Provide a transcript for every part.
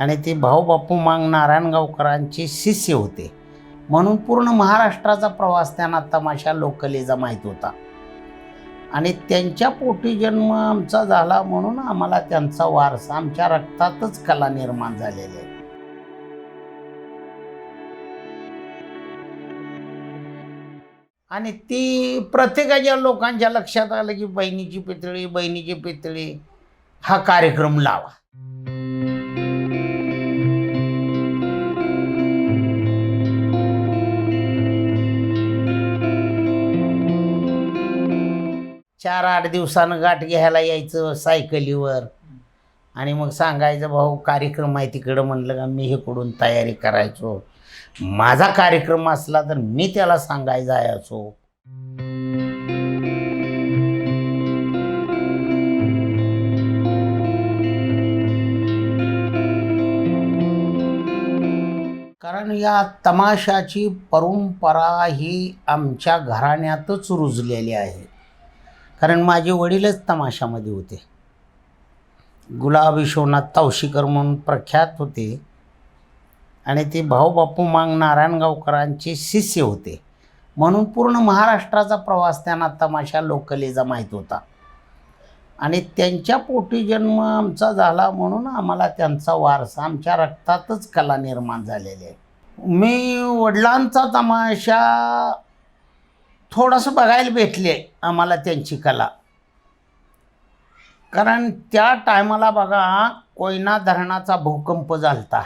आणि ते भाऊबापू मांग नारायणगावकरांचे शिष्य होते. म्हणून पूर्ण महाराष्ट्राचा प्रवास त्यांना तमाशा लोकलीचा माहीत होता. आणि त्यांच्या पोटी जन्म आमचा झाला म्हणून आम्हाला त्यांचा वारसा आमच्या रक्तातच कला निर्माण झालेली आहे. आणि ती प्रत्येकाच्या लोकांच्या लक्षात आलं की बहिणीची पितळी बहिणीची पितळी हा कार्यक्रम लावा. चार आठ दिवसानं गाठ घ्यायला यायचं सायकलीवर. आणि मग सांगायचं भाऊ कार्यक्रम आहे तिकडं. म्हणलं का मी इकडून तयारी करायचो. माझा कार्यक्रम असला तर मी त्याला सांगायला जायचो कारण या तमाशाची परंपरा ही आमच्या घराण्यातच रुजलेली आहे. कारण माझे वडीलच तमाशामध्ये होते. गुलाब विश्वनाथ तावशीकर म्हणून प्रख्यात होते. आणि ते भाऊबापू मांग नारायणगावकरांचे शिष्य होते. म्हणून पूर्ण महाराष्ट्राचा प्रवास त्यांना तमाशा लोकलीचा माहीत होता. आणि त्यांच्या पोटी जन्म आमचा झाला म्हणून आम्हाला त्यांचा वारसा आमच्या रक्तातच कला निर्माण झालेली आहे. मी वडिलांचा तमाशा थोडंसं बघायला भेटले आम्हाला त्यांची कला. कारण त्या टायमाला बघा कोयना धरणाचा भूकंप झालता.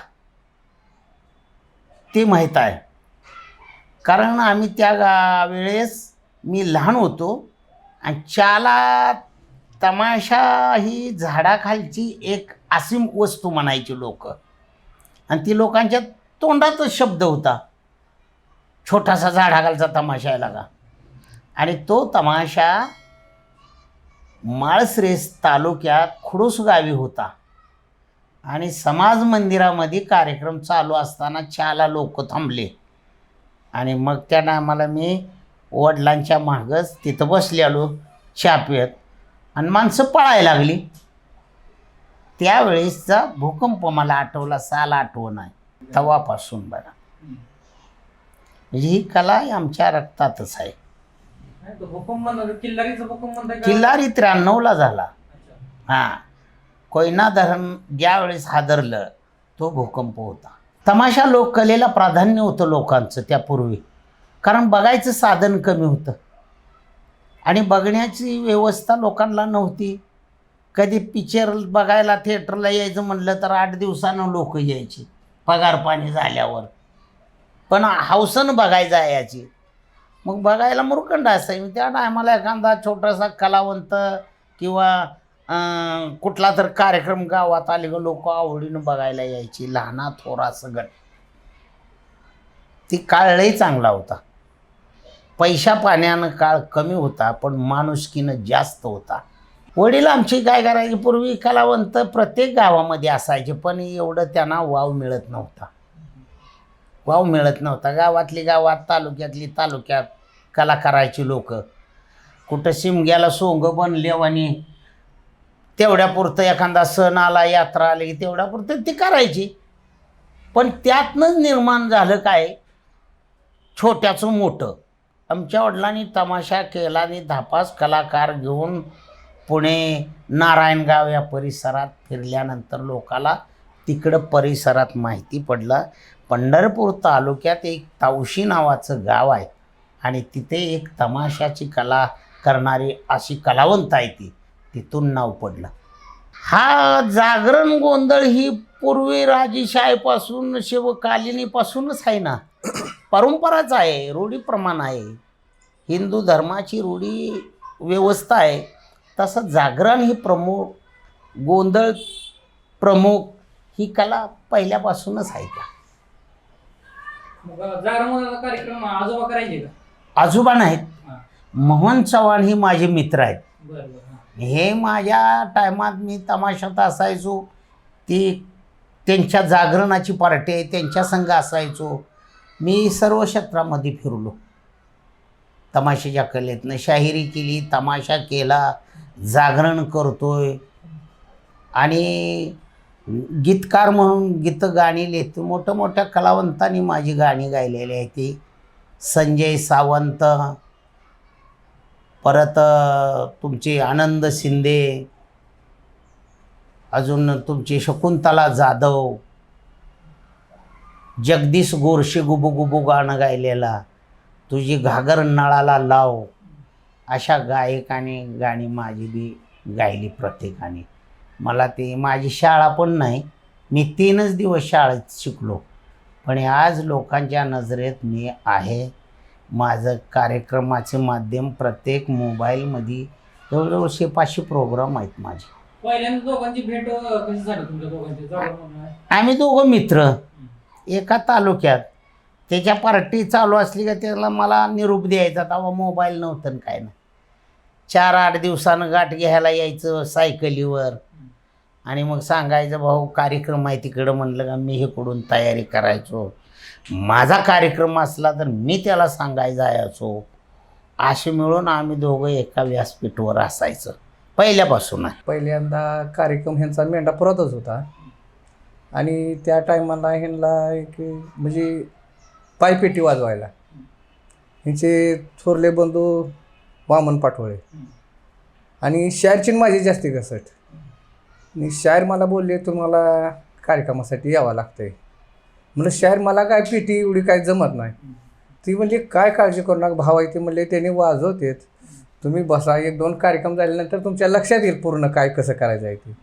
ते माहीत आहे. कारण आम्ही त्या गा वेळेस मी लहान होतो आणि चाला तमाशा ही झाडाखालची एक असीम वस्तू म्हणायची लोक. आणि ती लोकांच्या तोंडातच शब्द होता. छोटासा झाडाखालचा तमाशा आहे लागा. आणि तो तमाशा माळश्रेस तालुक्यात खुडूस गावी होता. आणि समाज मंदिरामध्ये कार्यक्रम चालू असताना चहाला लोक थांबले. आणि मग त्या टायमाला मी वडिलांच्या मागच तिथं बसलेलो चहा पित आणि माणसं पळायला लागली. त्यावेळेसचा भूकंप मला आठवला साला आठवण आहे. तवापासून बघा. म्हणजे ही कला आमच्या रक्तातच आहे. नाही, तो किल्लारीचा म्हणताय का? किल्लारी त्र्याण्णवला झाला. अच्छा. हां. कोयना धरण ज्यावेळेस हादरलं तो भूकंप होता. तमाशा लोककलेला प्राधान्य होतं लोकांचं त्यापूर्वी. कारण बघायचं साधन कमी होतं. आणि बघण्याची व्यवस्था लोकांना नव्हती. कधी पिक्चर बघायला थिएटरला यायचं म्हणलं तर आठ दिवसानं लोक यायची. पगार पाणी झाल्यावर. पण हौसनं बघायला यायची मग बघायला मुरकंड असायची त्या टायमाला एखादा छोटासा कलावंत किंवा कुठला तर कार्यक्रम गावात आले का लोक आवडीनं बघायला यायची लहाना थोरा सगट ती काळही चांगला होता. पैशा पाण्यानं काळ कमी होता पण माणुसकीनं जास्त होता. वडील आमची काय करायची? पूर्वी कलावंत प्रत्येक गावामध्ये असायचे पण एवढं त्यांना वाव मिळत नव्हता. वाव मिळत नव्हता. गावातली गावात तालुक्यातली तालुक्यात कला करायची लोक. कुठं शिमग्याला सोंग बनले आणि तेवढ्यापुरतं एखादा सण आला यात्रा आली की तेवढ्यापुरतं ती करायची. पण त्यातनंच निर्माण झालं काय? छोट्याचं मोठं. आमच्या वडिलांनी तमाशा केला आणि धापास कलाकार घेऊन पुणे नारायणगाव या परिसरात फिरल्यानंतर लोकाला तिकडं परिसरात माहिती पडलं. पंढरपूर तालुक्यात एक तावशी नावाचं गाव आहे. आणि तिथे एक तमाशाची कला करणारी अशी कलावंत आहे ती. तिथून नाव पडलं. हा जागरण गोंधळ ही पूर्वी राजेशाहीपासून शिवकालिनीपासूनच आहे ना. परंपराच आहे रूढीप्रमाण आहे. हिंदू धर्माची रूढी व्यवस्था आहे. तसं जागरण ही प्रमुख गोंधळ प्रमुख ही कला पहिल्यापासूनच आहे का? मग जागरणाचा कार्यक्रम आजोबा करायचे का? आजोबा नाहीत. हा. मोहन चव्हाण ही माझे मित्र आहेत. बरं बरं हा. हे माझ्या टायमात मी तमाशात असायचो. ती त्यांच्या जागरणाची पार्टी आहे त्यांच्या संघ असायचो. मी सर्व क्षेत्रामध्ये फिरलो. तमाशाच्या कलेतनं शाहिरी केली तमाशा केला जागरण करतोय. आणि गीतकार म्हणून गीतं गाणी लिहिते. मोठ्या मोठ्या कलावंतांनी माझी गाणी गायलेली आहे ती. संजय सावंत परत तुमचे आनंद शिंदे अजून तुमची शकुंतला जाधव जगदीश गोरशे गुबू गुबू गाणं गायलेला तुझी घागर नळाला लाव अशा गायकाने गाणी माझी बी गायली प्रत्येकाने. मला ते माझी शाळा पण नाही. मी तीनच दिवस शाळेत शिकलो. पण आज लोकांच्या नजरेत मी आहे. माझं कार्यक्रमाचे माध्यम प्रत्येक मोबाईलमध्ये जवळजवळ शे पाचशे प्रोग्राम आहेत माझे. पहिल्यांदा दोघांची भेट अं, कशी झाली तुमच्या दोघांची? जवळ म्हणून. आम्ही दोघं मित्र. एका तालुक्यात. त्याच्या पार्टी चालू असली का त्याला मला निरूप द्यायचा. तेव्हा मोबाईल नव्हतं काय नाही. चार आठ दिवसानं गाठ घ्यायला यायचं सायकलीवर. आणि मग सांगायचं भाऊ कार्यक्रम आहे तिकडं. म्हणलं का मी इकडून तयारी करायचो. माझा कार्यक्रम असला तर मी त्याला सांगायला जायचो. असे मिळून आम्ही दोघं एका व्यासपीठवर असायचं पहिल्यापासून. आहे पहिल्यांदा कार्यक्रम ह्यांचा मेंढापुरातच होता. आणि त्या टायमाला ह्यांना एक म्हणजे पायपेटी वाजवायला. ह्यांचे थोरले बंधू वामन पाटोळे. आणि शेअरचीन माझी जास्ती घसट. आणि शायर मला बोलले तुम्हाला कार्यक्रमासाठी यावं लागतंय. म्हणलं शायर मला काय पेटी एवढी काय जमत नाही. ती म्हणजे काय काळजी करू नका भाव आहे ते म्हणले त्यांनी वाजवतेत. तुम्ही बसा एक दोन कार्यक्रम झाल्यानंतर तुमच्या लक्षात येईल पूर्ण काय कसं करायचं आहे ते.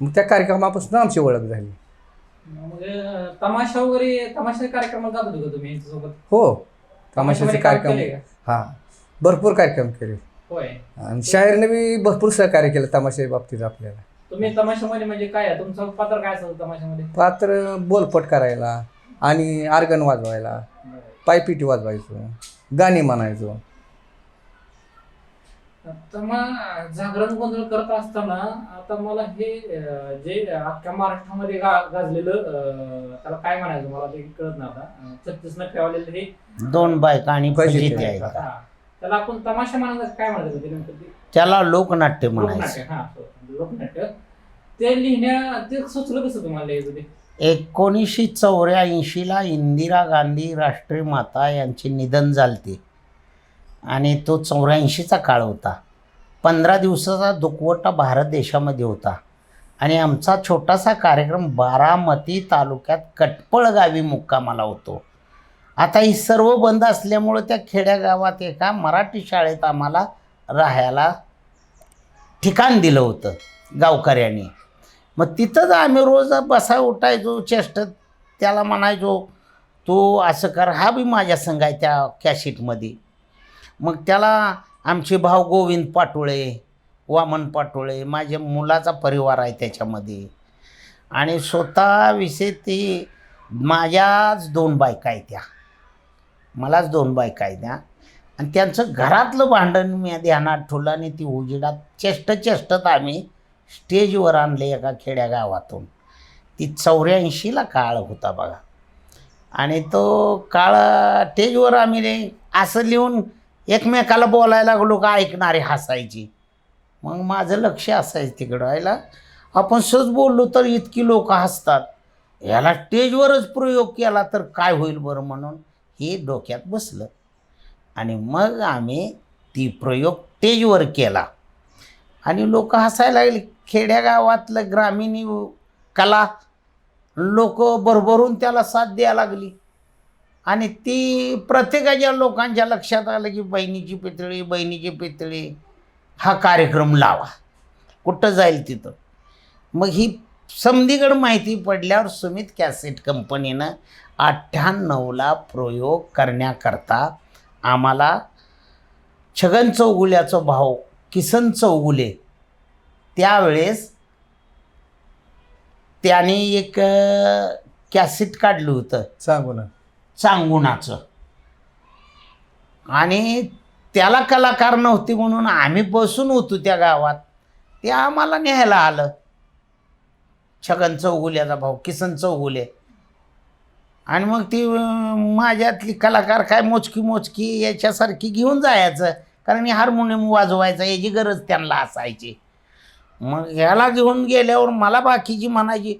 मग त्या कार्यक्रमापासून आमची ओळख झाली. म्हणजे तमाशा वगैरे तमाशा कार्यक्रमात जात होते का तुम्ही यांच्यासोबत? हो तमाशाचे कार्यक्रम? हां भरपूर कार्यक्रम केले. होय आणि शायरने बी भरपूर सहकार्य केलं तमाशा बाबतीत आपल्याला तुम्ही तमाशामध्ये म्हणजे काय आहे? तुमचं पात्र काय असतं तमाशामध्ये पात्र बोलपट करायला आणि आर्गन वाजवायला पायपिटी वाजवायचो गाणी म्हणायचो तर मग जागरण गोंधळ करत असताना आता मला हे अं, जे अख्ख्या महाराष्ट्रामध्ये गा- गाजलेलं अं, त्याला काय म्हणायचं मला ते कळत नाही आता छत्तीस न ठेवलेलं हे दोन बायका आणि फजिती. आहेत हा. त्याला आपण तमाशा म्हणायचं काय म्हणायचं ते नेमकं ते? त्याला लोकनाट्य म्हणायचं. लोकनाट्य हा sorry, लोकनाट्य. ते लिहिण्या ते सुचलं कसं तुम्हाला लिहायचं ते? एकोणीसशे चौऱ्याऐंशीला इंदिरा गांधी राष्ट्रीय माता यांचे निधन झालते. आणि तो चौऱ्याऐंशीचा काळ होता. पंधरा दिवसाचा दुखवटा भारत देशामध्ये होता. आणि आमचा छोटासा कार्यक्रम बारामती तालुक्यात कटपळ गावी मुक्कामाला होतो. आता ही सर्व बंद असल्यामुळं त्या खेड्यागावात एका मराठी शाळेत आम्हाला राहायला ठिकाण दिलं होतं गावकऱ्यांनी. मग तिथंच आम्ही रोज बसा उठायचो चेष्ट त्याला म्हणायचो तो असं कर हा बी माझ्या संघ आहे त्या कॅशिटमध्ये मग त्याला आमचे भाऊ गोविंद पाटोळे वामन पाटोळे माझ्या मुलाचा परिवार आहे त्याच्यामध्ये. आणि स्वतःविषयी ती माझ्याच दोन बायका आहेत त्या. मलाच दोन बायका आहेत द्या आणि त्यांचं घरातलं भांडण मी ध्यानात ठेवलं आणि ती उजेडात चेष्ट चेष्टत आम्ही स्टेजवर आणले एका खेड्या गावातून. ती चौऱ्याऐंशीला काळ होता बघा. आणि तो काळ स्टेजवर आम्ही असं लिहून एकमेकाला बोलायला लागलो का ऐकणारे हसायची. मग माझं लक्ष असायचं तिकडं व्हायला आपण सहज बोललो तर इतकी लोक हसतात. याला स्टेजवरच प्रयोग केला तर काय होईल बरं म्हणून? हे डोक्यात बसलं. आणि मग आम्ही ती प्रयोग स्टेजवर केला. आणि लोक हसायला लागले. खेड्यागावातलं ग्रामीण कला लोक भरभरून त्याला साथ द्यायला लागली. आणि ती प्रत्येकाच्या लोकांच्या लक्षात आलं की बहिणीची पितळी बहिणीची पितळी हा कार्यक्रम लावा. कुठं जाईल तिथं? मग ही समधीकडं माहिती पडल्यावर सुमित कॅसेट कंपनीनं अठ्ठ्याण्णवला प्रयोग करण्याकरता आम्हाला छगन चौगुल्याचा भाऊ किसन चौगुले त्यावेळेस त्याने एक कॅसेट काढलं होतं. ना चांगुणाचं आणि त्याला कलाकार नव्हते म्हणून आम्ही बसून होतो त्या गावात. ते आम्हाला न्यायला आलं. छगन चौगुल्याचा भाऊ किसन चौगुले. आणि मग ती माझ्यातली कलाकार काय मोजकी मोजकी याच्यासारखी घेऊन जायचं. कारण हे हार्मोनियम वाजवायचं याची गरज त्यांना असायची. मग ह्याला घेऊन गेल्यावर मला बाकीची म्हणायची